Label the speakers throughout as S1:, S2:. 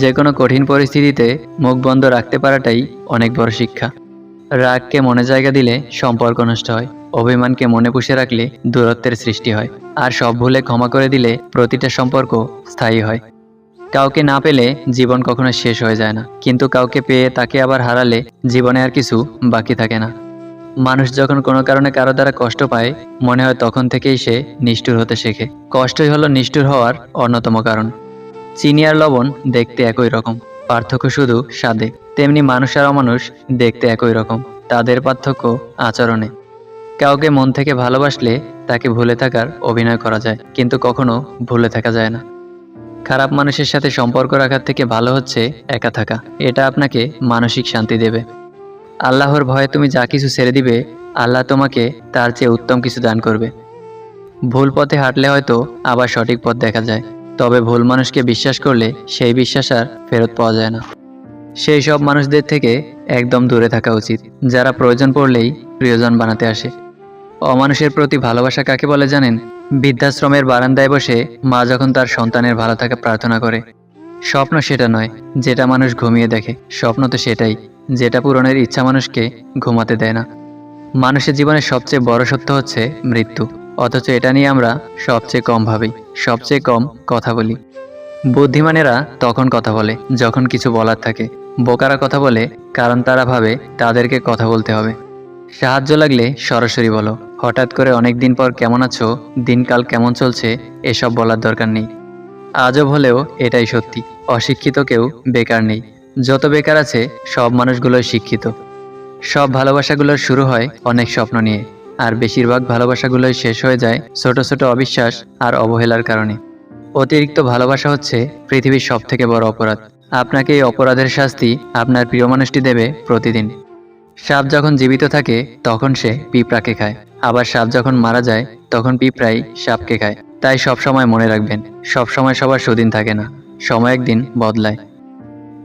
S1: যে কোনো কঠিন পরিস্থিতিতে মুখ বন্ধ রাখতে পারাটাই অনেক বড় শিক্ষা। রাগকে মনে জায়গা দিলে সম্পর্ক নষ্ট হয়, অভিমানকে মনে পুষে রাখলে দূরত্বের সৃষ্টি হয়, আর সব ভুলে ক্ষমা করে দিলে প্রতিটা সম্পর্ক স্থায়ী হয়। কাউকে না পেলে জীবন কখনো শেষ হয়ে যায় না, কিন্তু কাউকে পেয়ে তাকে আবার হারালে জীবনে আর কিছু বাকি থাকে না। মানুষ যখন কোনো কারণে কারও দ্বারা কষ্ট পায়, মনে হয় তখন থেকেই সে নিষ্ঠুর হতে শেখে। কষ্টই হলো নিষ্ঠুর হওয়ার অন্যতম কারণ। চিনি আর লবণ দেখতে একই রকম। পার্থক্য শুধু স্বাদে। তেমনি মানুষ আর অমানুষ দেখতে একই রকম। তাদের পার্থক্য আচরণে। কাউকে মন থেকে ভালোবাসলে তাকে ভুলে থাকার অভিনয় করা যায়, কিন্তু কখনো ভুলে থাকা যায় না। খারাপ মানুষের সাথে সম্পর্ক রাখার থেকে ভালো হচ্ছে একা থাকা। এটা আপনাকে মানসিক শান্তি দেবে। আল্লাহর ভয়ে তুমি যা কিছু ছেড়ে দিবে, আল্লাহ তোমাকে তার চেয়ে উত্তম কিছু দান করবে। ভুল পথে হাঁটলে হয়তো আবার সঠিক পথ দেখা যায়। তবে ভুল মানুষকে বিশ্বাস করলে সেই বিশ্বাস আর ফেরত পাওয়া যায় না। সেই সব মানুষদের থেকে একদম দূরে থাকা উচিত, যারা প্রয়োজন পড়লেই প্রিয়জন বানাতে আসে। অমানুষের প্রতি ভালোবাসা কাকে বলে জানেন? বৃদ্ধাশ্রমের বারান্দায় বসে মা যখন তার সন্তানের ভালো থাকা প্রার্থনা করে, স্বপ্ন সেটা নয়, যেটা মানুষ ঘুমিয়ে দেখে। স্বপ্ন তো সেটাই, যেটা পূরণের ইচ্ছা মানুষকে ঘুমাতে দেয় না। মানুষের জীবনের সবচেয়ে বড় সত্য হচ্ছে মৃত্যু। অথচ এটা নিয়ে আমরা সবচেয়ে কম ভাবি, সবচেয়ে কম কথা বলি। বুদ্ধিমানেরা তখন কথা বলে, যখন কিছু বলার থাকে। বোকারা কথা বলে, কারণ তারা ভাবে তাদেরকে কথা বলতে হবে। সাহায্য লাগলে সরাসরি বলো, হঠাৎ করে অনেক দিন পর কেমন আছো, দিনকাল কেমন চলছে, এসব বলার দরকার নেই। আজব হলেও এটাই সত্যি, অশিক্ষিত কেউ বেকার নেই। যত বেকার আছে, সব মানুষগুলোই শিক্ষিত। সব ভালোবাসাগুলোর শুরু হয় অনেক স্বপ্ন নিয়ে। আর বেশিরভাগ ভালোবাসাগুলোই শেষ হয়ে যায় ছোট ছোট অবিশ্বাস আর অবহেলার কারণে। অতিরিক্ত ভালোবাসা হচ্ছে পৃথিবীর সব থেকে বড় অপরাধ। আপনাকে এই অপরাধের শাস্তি আপনার প্রিয় মানুষটি দেবে প্রতিদিন। সাপ যখন জীবিত থাকে, তখন সে পিঁপড়াকে খায়। আবার সাপ যখন মারা যায়, তখন পিঁপড়াই সাপকে খায়। তাই সব সময় মনে রাখবেন সব সময় সবার সুদিন থাকে না, সময় একদিন বদলায়।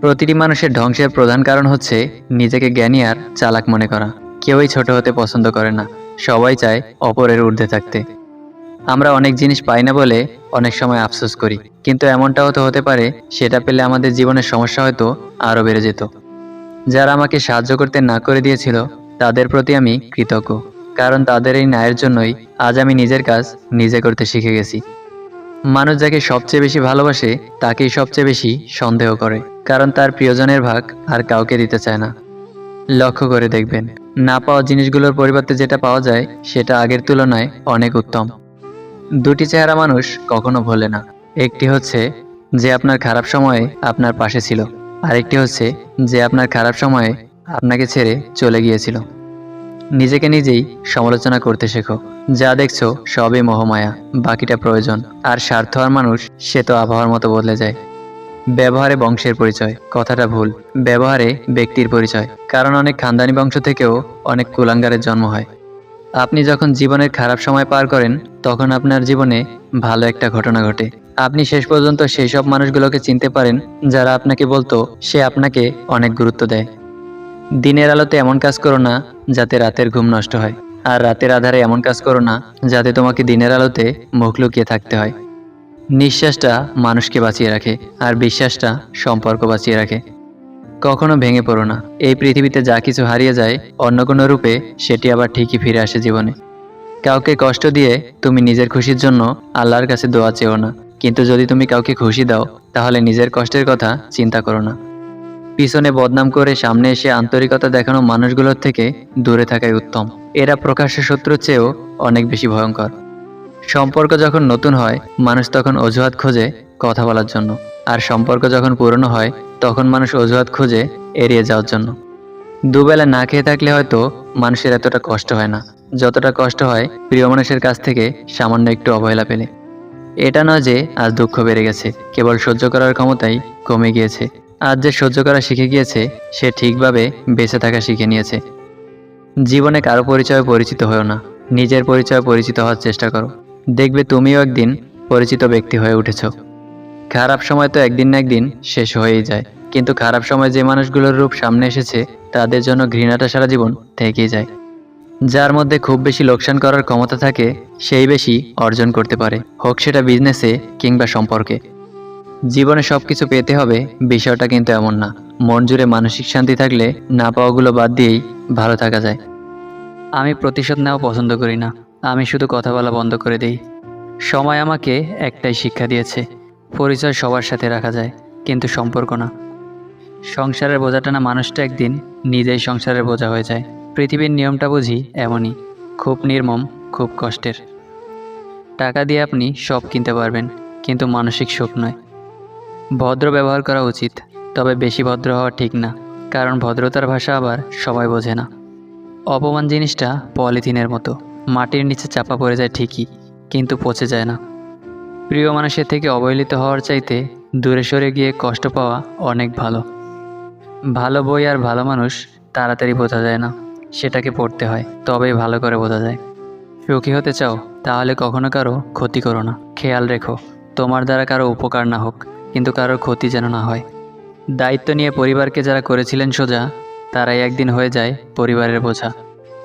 S1: প্রতিটি মানুষের ধ্বংসের প্রধান কারণ হচ্ছে নিজেকে জ্ঞানী আর চালাক মনে করা। কেউই ছোট হতে পছন্দ করে না। সবাই চায় অপরের ঊর্ধ্বে থাকতে। আমরা অনেক জিনিস পাই না বলে অনেক সময় আফসোস করি, কিন্তু এমনটাও তো হতে পারে সেটা পেলে আমাদের জীবনের সমস্যা হয়তো আরও বেড়ে যেত। যারা আমাকে সাহায্য করতে না করে দিয়েছিল, তাদের প্রতি আমি কৃতজ্ঞ, কারণ তাদের এই ন্যায়ের জন্যই আজ আমি নিজের কাজ নিজে করতে শিখে গেছি। মানুষ যাকে সবচেয়ে বেশি ভালোবাসে, তাকেই সবচেয়ে বেশি সন্দেহ করে, কারণ তার প্রিয়জনের ভাগ আর কাউকে দিতে চায় না। লক্ষ্য করে দেখবেন না পাওয়া জিনিসগুলোর পরিবর্তে যেটা পাওয়া যায়, সেটা আগের তুলনায় অনেক উত্তম। দুটি চেহারা মানুষ কখনো ভোলে না। একটি হচ্ছে যে আপনার খারাপ সময়ে আপনার পাশে ছিল, আরেকটি হচ্ছে যে আপনার খারাপ সময়ে আপনাকে ছেড়ে চলে গিয়েছিল। নিজেকে নিজেই সমালোচনা করতে শেখো। যা দেখছ সবই মোহমায়া, বাকিটা প্রয়োজন। আর স্বার্থ আর মানুষ, সে তো আবহাওয়ার মতো বদলে যায়। ব্যবহারে বংশের পরিচয়। কথাটা ভুল। ব্যবহারে ব্যক্তির পরিচয়। কারণ অনেক খানদানি বংশ থেকেও অনেক কুলাঙ্গারের জন্ম হয়। আপনি যখন জীবনের খারাপ সময় পার করেন, তখন আপনার জীবনে ভালো একটা ঘটনা ঘটে। আপনি শেষ পর্যন্ত সেই সব মানুষগুলোকে চিনতে পারেন, যারা আপনাকে বলতো সে আপনাকে অনেক গুরুত্ব দেয়। দিনের আলোতে এমন কাজ করো না, যাতে রাতের ঘুম নষ্ট হয়। আর রাতের আধারে এমন কাজ করো না, যাতে তোমাকে দিনের আলোতে মুখ লুকিয়ে থাকতে হয়। নিঃশ্বাসটা মানুষকে বাঁচিয়ে রাখে আর বিশ্বাসটা সম্পর্ক বাঁচিয়ে রাখে। কখনো ভেঙে পড়ো না। এই পৃথিবীতে যা কিছু হারিয়ে যায় অন্য কোনো রূপে, সেটি আবার ঠিকই ফিরে আসে জীবনে। কাউকে কষ্ট দিয়ে তুমি নিজের খুশির জন্য আল্লাহর কাছে দোয়া চেও না। কিন্তু যদি তুমি কাউকে খুশি দাও, তাহলে নিজের কষ্টের কথা চিন্তা করো না। পিছনে বদনাম করে সামনে এসে আন্তরিকতা দেখানো মানুষগুলোর থেকে দূরে থাকাই উত্তম। এরা প্রকাশ্য শত্রুর চেয়েও অনেক বেশি ভয়ঙ্কর। সম্পর্ক যখন নতুন হয়, মানুষ তখন অজুহাত খোঁজে কথা বলার জন্য। আর সম্পর্ক যখন পুরনো হয়, তখন মানুষ অজুহাত খোঁজে এড়িয়ে যাওয়ার জন্য। দুবেলা না খেয়ে থাকলে হয়তো মানুষের এতটা কষ্ট হয় না। যতটা কষ্ট হয়, প্রিয় মানুষের কাছ থেকে সামান্য একটু অবহেলা পেলে। এটা নয় যে আজ দুঃখ বেড়ে গেছে, কেবল সহ্য করার ক্ষমতাই কমে গিয়েছে। আজ যে সহ্য করা শিখে গিয়েছে, সে ঠিকভাবে বেঁচে থাকা শিখে নিয়েছে। জীবনে কারও পরিচয় পরিচিত হয়েও না। নিজের পরিচয় পরিচিত হওয়ার চেষ্টা করো। দেখবে তুমিও একদিন পরিচিত ব্যক্তি হয়ে উঠেছ। খারাপ সময় তো একদিন না একদিন শেষ হয়েই যায়। কিন্তু খারাপ সময় যে মানুষগুলোর রূপ সামনে এসেছে, তাদের জন্য ঘৃণাটা সারা জীবন থেকেই যায়। যার মধ্যে খুব বেশি লোকসান করার ক্ষমতা থাকে, সেই বেশি অর্জন করতে পারে, হোক সেটা বিজনেসে কিংবা সম্পর্কে। জীবনে সব কিছু পেতে হবে, বিষয়টা কিন্তু এমন না। মন জুড়ে মানসিক শান্তি থাকলে না পাওয়াগুলো বাদ দিয়েই ভালো থাকা যায়। আমি প্রতিশোধ নেওয়া পছন্দ করি না। আমি শুধু কথা বলা বন্ধ করে দিই। সময় আমাকে একটাই শিক্ষা দিয়েছে, পরিচয় সবার সাথে রাখা যায়, কিন্তু সম্পর্ক না। সংসারের বোঝাটা না মানুষটা একদিন নিজেই সংসারের বোঝা হয়ে যায়। পৃথিবীর নিয়মটা বুঝি এমনই, খুব নির্মম, খুব কষ্টের। টাকা দিয়ে আপনি সব কিনতে পারবেন, কিন্তু মানসিক সুখ নয়। ভদ্র ব্যবহার করা উচিত, তবে বেশি ভদ্র হওয়া ঠিক না, কারণ ভদ্রতার ভাষা আবার সবাই বোঝে না। অপমান জিনিসটা পলিথিনের মতো। মাটির নিচে চাপা পড়ে যায় ঠিকই, কিন্তু পচে যায় না। প্রিয় মানুষের থেকে অবহেলিত হওয়ার চাইতে দূরে সরে গিয়ে কষ্ট পাওয়া অনেক ভালো। ভালো বই আর ভালো মানুষ তাড়াতাড়ি বোঝা যায় না, সেটাকে পড়তে হয়, তবেই ভালো করে বোঝা যায়। সুখী হতে চাও, তাহলে কখনো কারও ক্ষতি করো না। খেয়াল রেখো, তোমার দ্বারা কারও উপকার না হোক, কিন্তু কারোর ক্ষতি যেন না হয়। দায়িত্ব নিয়ে পরিবারকে যারা করেছিলেন সোজা, তারাই একদিন হয়ে যায় পরিবারের বোঝা।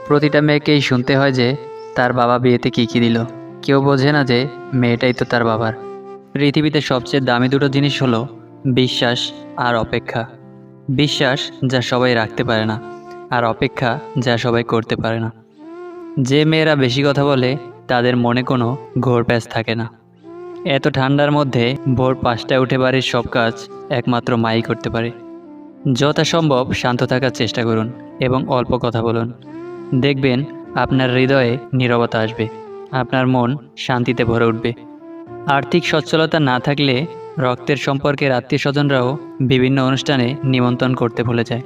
S1: প্রতিটা মেয়েকেই শুনতে হয় যে তার বাবা বিয়েতে কী কী দিল? কেউ বোঝে না যে মেয়েটাই তো তার বাবার। পৃথিবীতে সবচেয়ে দামি দুটো জিনিস হলো বিশ্বাস আর অপেক্ষা। বিশ্বাস যা সবাই রাখতে পারে না আর অপেক্ষা যা সবাই করতে পারে না। যে মেয়েরা বেশি কথা বলে, তাদের মনে কোনো ঘোর প্যাচ থাকে না। এত ঠান্ডার মধ্যে ভোর পাঁচটায় উঠে বাড়ির সব কাজ একমাত্র মাই করতে পারে। যথাসম্ভব শান্ত থাকার চেষ্টা করুন এবং অল্প কথা বলুন। দেখবেন আপনার হৃদয়ে নীরবতা আসবে। আপনার মন শান্তিতে ভরে উঠবে। আর্থিক সচ্ছলতা না থাকলে রক্তের সম্পর্কের আত্মীয় স্বজনরাও বিভিন্ন অনুষ্ঠানে নিমন্ত্রণ করতে ভুলে যায়।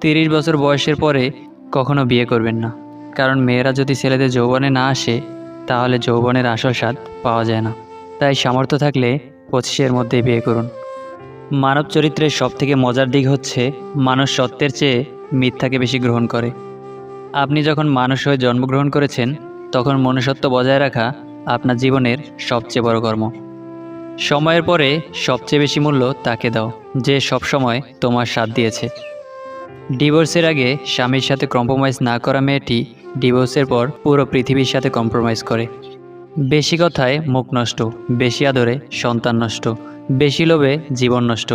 S1: তিরিশ বছর বয়সের পরে কখনো বিয়ে করবেন না। কারণ মেয়েরা যদি ছেলেদের যৌবনে না আসে, তাহলে যৌবনের আসল স্বাদ পাওয়া যায় না। তাই সামর্থ্য থাকলে পঁচিশের মধ্যেই বিয়ে করুন। মানব চরিত্রের সবথেকে মজার দিক হচ্ছে, মানুষ সত্যের চেয়ে মিথ্যাকে বেশি গ্রহণ করে। আপনি যখন মানুষ হয়ে জন্মগ্রহণ করেছেন, তখন মনুষ্যত্ব বজায় রাখা আপনার জীবনের সবচেয়ে বড় কর্ম। সময়ের পরে সবচেয়ে বেশি মূল্য তাকে দাও, যে সবসময় তোমার সাথ দিয়েছে। ডিভোর্সের আগে স্বামীর সাথে কম্প্রোমাইজ না করা মেয়েটি ডিভোর্সের পর পুরো পৃথিবীর সাথে কম্প্রোমাইজ করে। বেশি কথায় মুখ নষ্ট, বেশি আদরে সন্তান নষ্ট, বেশি লোভে জীবন নষ্ট,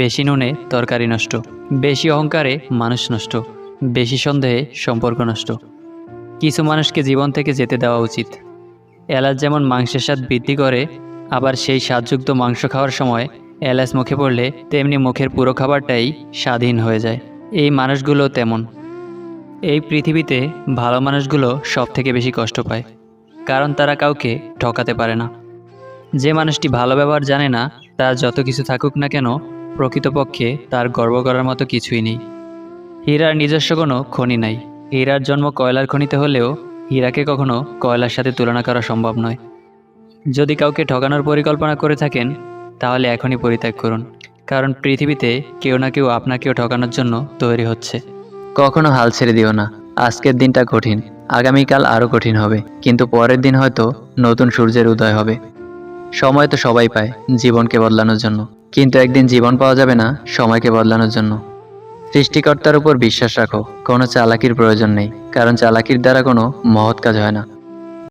S1: বেশি নুনে তরকারি নষ্ট, বেশি অহংকারে মানুষ নষ্ট। বেশি সন্দেহে সম্পর্ক নষ্ট। কিছু মানুষকে জীবন থেকে যেতে দেওয়া উচিত। এলাচ যেমন মাংসের স্বাদ বৃদ্ধি করে, আবার সেই স্বাদযুক্ত মাংস খাওয়ার সময় এলাচ মুখে পড়লে তেমনি মুখের পুরো খাবারটাই স্বাধীন হয়ে যায়। এই মানুষগুলো তেমন। এই পৃথিবীতে ভালো মানুষগুলো সব থেকে বেশি কষ্ট পায়, কারণ তারা কাউকে ঠকাতে পারে না। যে মানুষটি ভালো ব্যবহার জানে না, তার যত কিছু থাকুক না কেন, প্রকৃতপক্ষে তার গর্ব করার মতো কিছুই নেই। হীরার নিজস্ব কোনো খনি নাই। হীরার জন্ম কয়লার খনিতে হলেও হীরাকে কখনো কয়লার সাথে তুলনা করা সম্ভব নয়। যদি কাউকে ঠকানোর পরিকল্পনা করে থাকেন, তাহলে এখনই পরিত্যাগ করুন, কারণ পৃথিবীতে কেউ না কেউ আপনাকেও ঠকানোর জন্য তৈরি হচ্ছে। কখনো হাল ছেড়ে দিও না। আজকের দিনটা কঠিন, আগামীকাল আরও কঠিন হবে, কিন্তু পরের দিন হয়তো নতুন সূর্যের উদয় হবে। সময় তো সবাই পায় জীবনকে বদলানোর জন্য, কিন্তু একদিন জীবন পাওয়া যাবে না সময়কে বদলানোর জন্য। সৃষ্টিকর্তার উপর বিশ্বাস রাখো। কোনো চালাকির প্রয়োজন নেই, কারণ চালাকির দ্বারা কোনো মহৎ কাজ হয় না।